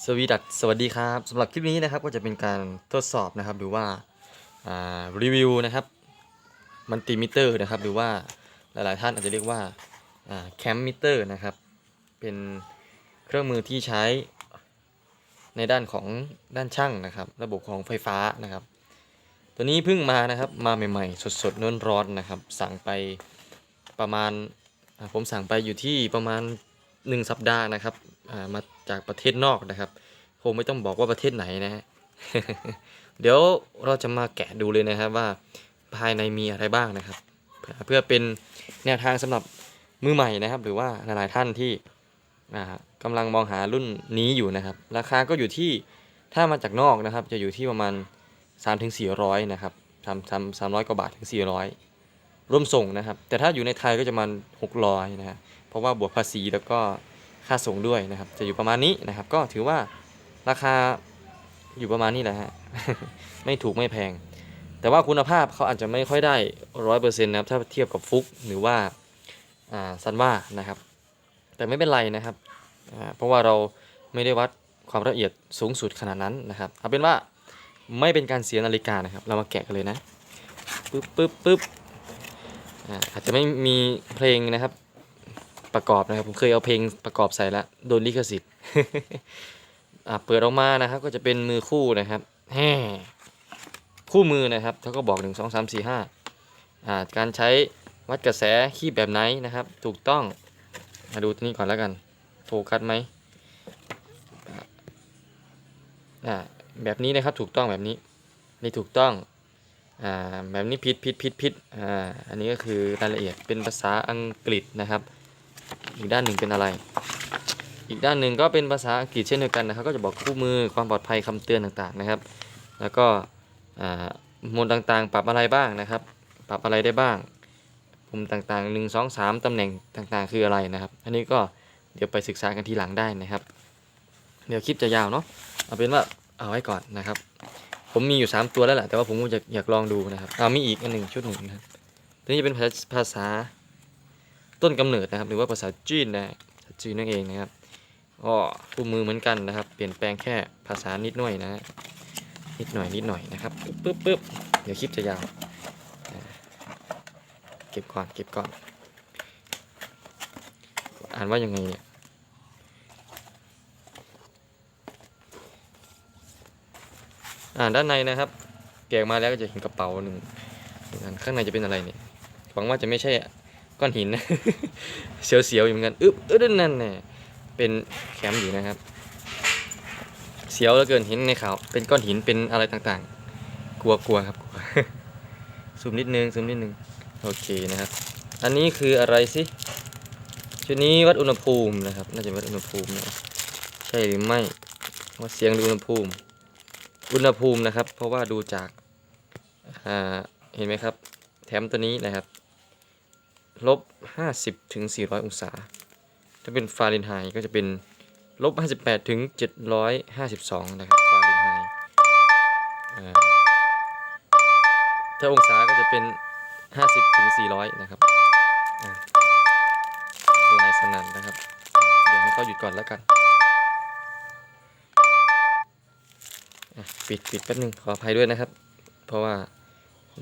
สวีดัสสวัสดีครับสำหรับคลิปนี้นะครับก็จะเป็นการทดสอบนะครับหรือว่ารีวิวนะครับมันติมิเตอร์นะครับหรือว่าหลาย ๆ ท่านอาจจะเรียกว่าแคมมิเตอร์นะครับ เป็นเครื่องมือที่ใช้ในด้านของด้านช่างนะครับ ระบบของไฟฟ้านะครับ ตัวนี้เพิ่งมานะครับมาใหม่ ๆ สดๆร้อนๆนะครับ สั่งไปประมาณผมสั่งไปอยู่ที่ประมาณ 1 สัปดาห์นะครับมา จากประเทศนอกนะครับ คงไม่ต้องบอกว่าประเทศไหนนะฮะเดี๋ยวเราจะมาแกะดูเลยนะครับว่าภายในมีอะไรบ้างนะครับ เพื่อเป็นแนวทางสำหรับมือใหม่นะครับ หรือว่าหลายๆท่านที่อ่ากำลังมองหารุ่นนี้อยู่นะครับ ราคาก็อยู่ที่ถ้ามาจากนอกนะครับ จะอยู่ที่ประมาณ 3-400ถึง400นะครับสามสามสามร้อยกว่าบาทถึง 400 ร่วมส่งนะครับ แต่ถ้าอยู่ในไทยก็จะประมาณ600นะฮะเพราะว่าบวกภาษีแล้วก็ ค่าส่งด้วยนะครับ จะอยู่ประมาณนี้นะครับ ก็ถือว่าราคาอยู่ประมาณนี้แหละฮะไม่ถูกไม่แพง แต่ว่าคุณภาพเขาอาจจะไม่ค่อยได้ร้อยเปอร์เซ็นต์นะครับถ้าเทียบกับฟุกหรือว่าซันว่านะครับ แต่ไม่เป็นไรนะครับเพราะว่าเราไม่ได้วัดความละเอียดสูงสุดขนาดนั้นนะครับเอาเป็นว่าไม่เป็นการเสียนาฬิกานะครับ เรามาแกะกันเลยนะปึ๊บปึ๊บปึ๊บอาจจะไม่มีเพลงนะครับ ประกอบนะครับ ผมเคยเอาเพลงประกอบใส่แล้วโดนลิขสิทธิ์เปิดออกมานะครับ ก็จะเป็นมือคู่นะครับแฮ่คู่มือนะครับเขาก็บอก1 2 3 4 5อ่าการใช้วัดกระแสคีบแบบไหนนะครับ ถูกต้องมาดูตัวนี้ก่อนแล้วกัน โฟกัสไหมอ่าแบบนี้นะครับถูกต้องแบบนี้ นี่ถูกต้องอ่าแบบนี้ผิดผิดผิดผิดอ่าอันนี้ก็คือรายละเอียดเป็นภาษาอังกฤษนะครับ อีกด้านหนึ่งเป็นอะไร อีกด้านหนึ่งก็เป็นภาษาอังกฤษเช่นเดียวกันนะครับ ก็จะบอกคู่มือความปลอดภัยคำเตือนต่างๆนะครับ แล้วก็อ่าโหมดต่างๆ ปรับอะไรบ้างนะครับ ปรับอะไรได้บ้างปุ่มต่างๆ 1 2 3ตำแหน่งต่างๆ คืออะไรนะครับ อันนี้ก็เดี๋ยวไปศึกษากันทีหลังได้นะครับ เดี๋ยวคลิปจะยาวเนาะเอาเป็นว่าเอาไว้ก่อนนะครับ ผมมีอยู่ 3 ตัวแล้วแหละแต่ว่าผมอยากอยากลองดูนะครับเอามีอีกอันหนึ่งชุดหนึ่งนะครับตัวนี้จะเป็นภาษาภาษา ต้นกำเนิดนะครับ หรือว่าภาษาจีนนะภาษาจีนนั่นเองนะครับก็คู่มือเหมือนกันนะครับ เปลี่ยนแปลงแค่ภาษานิดหน่อยนะฮะนิดหน่อยนิดหน่อยนะครับปึ๊บปึ๊บปึ๊บเดี๋ยวคลิปจะยาวเก็บก่อนเก็บก่อน อ่านว่ายังไงเนี่ยอ่านด้านในนะครับ แกะมาแล้วก็จะเห็นกระเป๋าหนึ่งข้างในจะเป็นอะไรเนี่ยหวังว่าจะไม่ใช่ ก้อนหินนะเสียวๆอยู่เหมือนกันอึ๊บอึ๊ดนั่นแน่เป็นแคมป์อยู่นะครับ เสียวเหลือเกินห็นในเขาเป็นก้อนหินเป็นอะไรต่างๆ กลัวๆครับกลัวซูมนิดนึงซูมนิดนึงโอเคนะครับ อันนี้คืออะไรสิชุดนี้วัดอุณหภูมินะครับ น่าจะวัดอุณหภูมินะใช่หรือไม่วัดเสียงหรืออุณหภูมิ อุณหภูมินะครับ เพราะว่าดูจากเห็นไหมครับ แถมตัวนี้นะครับ ลบ 50 ถึง 400 องศา ถ้าเป็นฟาเรนไฮต์ก็จะเป็นลบ 58 ถึง 752 นะครับ ฟาเรนไฮต์ถ้าองศาก็จะเป็น 50 ถึง 400 นะครับลายสนั่นนะครับ เดี๋ยวให้เขาหยุดก่อนแล้วกัน ปิดปิดแป๊บนึงขออภัยด้วยนะครับ เพราะว่า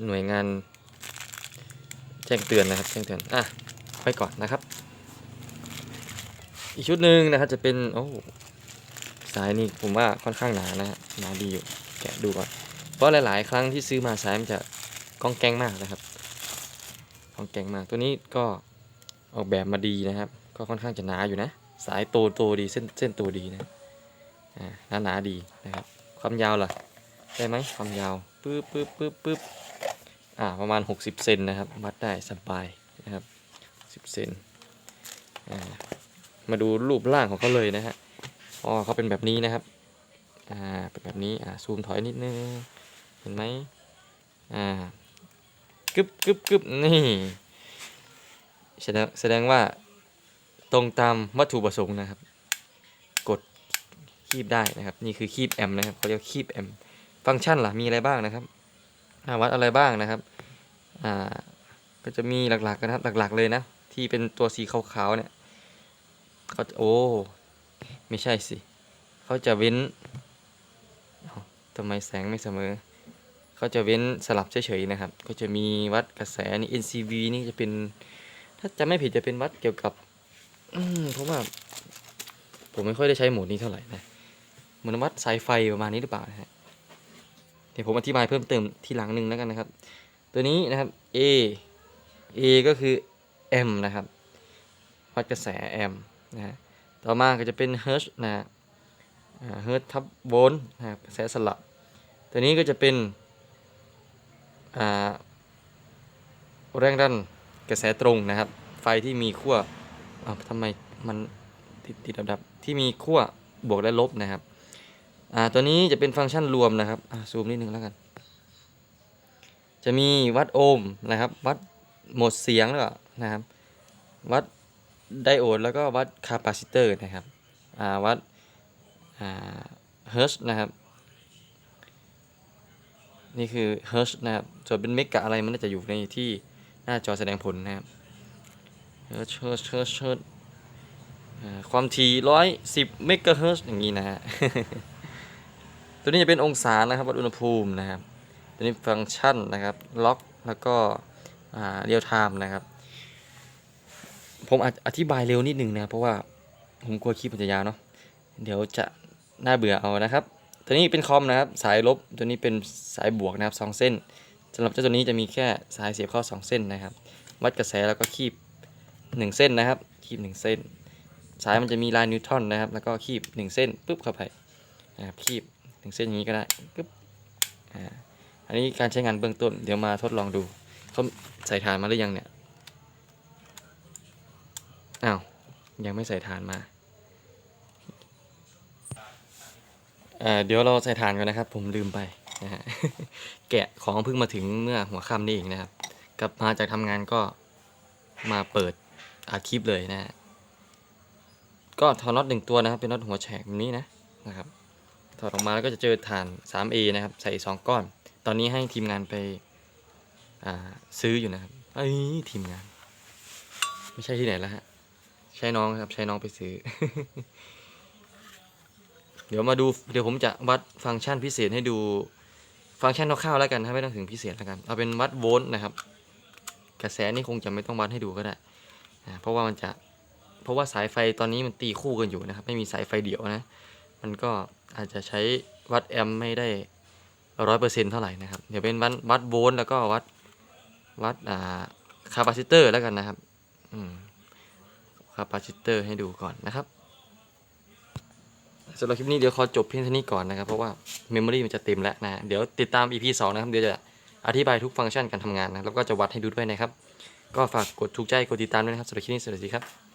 หน่วยงาน จ้งเตือนนะครับแจ้งเตือนอะไปก่อนนะครับ อีกชุดหนึ่งนะครับจะเป็นโอ้สายนี่ผมว่าค่อนข้างหนานะฮะหนาดีอยู่แกะดูก่อนเพราะหลาย ๆ ครั้งที่ซื้อมาสายมันจะก้องแกงมากนะครับก้องแกงมากตัวนี้ก็ออกแบบมาดีนะครับ ก็ค่อนข้างจะหนาอยู่นะ สายโตโตดีเส้นเส้นโตดีนะอ่าหนาหนาดีนะครับ ความยาวล่ะได้ไหมความยาวปึ๊บปึ๊บปึ๊บปึ๊บ อ่าประมาณ 60 เซนนะครับวัดได้สบายนะครับ10เซนอ่ามาดูรูปร่างของเขาเลยนะฮะอ๋อเขาเป็นแบบนี้นะครับอ่าเป็นแบบนี้อ่าซูมถอยนิดนึงเห็นไหมอ่ากึบกึบกึบนี่แสดงแสดงว่าตรงตามวัตถุประสงค์นะครับ กดคีบได้นะครับ นี่คือคีบแอมนะครับเขาเรียกคีบแอมฟังก์ชันล่ะมีอะไรบ้างนะครับวัดอะไรบ้างนะครับ อ่าก็จะมีหลักๆนะครับหลักๆเลยนะ ที่เป็นตัวสีขาวๆเนี่ยเขาโอ้ไม่ใช่สิเขาจะเว้นทำไมแสงไม่เสมอเขาจะเว้นสลับเฉยๆนะครับ ก็จะมีวัดกระแสนี่ NCV นี่จะเป็น ถ้าจะไม่ผิดจะเป็นวัดเกี่ยวกับอืมเพราะว่า ผมไม่ค่อยได้ใช้โหมดนี้เท่าไหร่นะเหมือนวัดสายไฟประมาณนี้หรือเปล่านะฮะเดี๋ยวผมอธิบายเพิ่มเติมทีหลังหนึ่งแล้วกันนะครับ ตัวนี้นะครับ A A ก็คือ M นะครับวัดกระแส M นะฮะต่อมาก็จะเป็น Hertz นะฮะอ่า Hertz ทับโวลต์นะครับกระแสสลับ ตัวนี้ก็จะเป็นอ่าแรงดันกระแสตรงนะครับ ไฟที่มีขั้วอ้าวทำไมมันติดติดดับๆที่มีขั้วบวกและลบนะครับอ่าตัวนี้จะเป็นฟังก์ชันรวมนะครับอ่าซูมนิดนึงแล้วกัน จะมีวัดโอห์มนะครับ วัดโหมดเสียงแล้วนะครับ วัดไดโอดแล้วก็วัดคาปาซิเตอร์นะครับวัดเฮิร์ชนะครับ นี่คือเฮิร์ชนะครับ ส่วนเป็นเมกะอะไรมันน่าจะอยู่ในที่หน้าจอแสดงผลนะครับเฮิร์ชเฮิร์ชเฮิร์ชเฮิร์ชความถี่ร้อยสิบเมกะเฮิร์ชอย่างนี้นะฮะ ตัวนี้จะเป็นองศานะครับ วัดอุณหภูมินะครับ ตัวนี้ฟังก์ชันนะครับล็อกแล้วก็เรียลไทม์นะครับ ผมออธิบายเร็วนิดนึงนะเพราะว่าผมกลัวคลิปมันจะยาวเนาะเดี๋ยวจะน่าเบื่อเอานะครับ ตัวนี้เป็นคอมนะครับ สายลบตัวนี้เป็นสายบวกนะครับสองเส้นสำหรับเจ้าตัวนี้จะมีแค่สายเสียบเข้าสองเส้นนะครับ วัดกระแสแล้วก็คีบหนึ่งเส้นนะครับ คีบหนึ่งเส้น สายมันจะมีลายนิวตรอนนะครับ แล้วก็คีบหนึ่งเส้นปุ๊บเข้าไปนะครับคีบหนึ่งเส้นอย่างนี้ก็ได้ปุ๊บอ่า อันนี้การใช้งานเบื้องต้น เดี๋ยวมาทดลองดูเขาใส่ฐานมาหรือยังเนี่ยอ้าวยังไม่ใส่ฐานมาเเดี๋ยวเราใส่ฐานก่อนนะครับ ผมลืมไปนะฮะแกะของเพิ่งมาถึงเมื่อหัวค่ำนี่เองนะครับ กลับมาจากทำงานก็มาเปิดอาคลิปเลยนะฮะก็ถอดน็อตหนึ่งตัวนะครับ เป็นน็อตหัวแฉกแบบนี้นะนะครับถอดออกมาแล้วก็จะเจอฐาน 3A นะครับ ใส่ 2 ก้อน ตอนนี้ให้ทีมงานไปซื้ออยู่นะครับเอ้ทีมงาน ไม่ใช่ที่ไหนแล้วฮะ ใช้น้องครับ ใช้น้องไปซื้อ เดี๋ยวมาดู เดี๋ยวผมจะวัดฟังก์ชันพิเศษให้ดู ฟังก์ชันคร่าวๆแล้วกันถ้าไม่ต้องถึงพิเศษแล้วกัน เอาเป็นวัดโวลต์นะครับ กระแสนี่คงจะไม่ต้องวัดให้ดูก็ได้ เพราะว่ามันจะ เพราะว่าสายไฟตอนนี้มันตีคู่กันอยู่นะครับ ไม่มีสายไฟเดี่ยวนะ มันก็อาจจะใช้วัดแอมป์ไม่ได้ ร้อยเปอร์เซ็นต์เท่าไหร่นะครับเดี๋ยวเป็นวัดวัดโวลต์แล้วก็วัดวัดอ่าคาปาซิเตอร์แล้วกันนะครับอืมคาปาซิเตอร์ให้ดูก่อนนะครับสำหรับคลิปนี้เดี๋ยวขอจบเพียงเท่านี้ก่อนนะครับ เพราะว่าเมมโมรีมันจะเต็มแล้วนะเดี๋ยวติดตาม EP 2 นะครับ เดี๋ยวจะอธิบายทุกฟังก์ชันการทำงานนะแล้วก็จะวัดให้ดูด้วยนะครับ ก็ฝากกดถูกใจกดติดตามด้วยนะครับสำหรับคลิปนี้สวัสดีครับ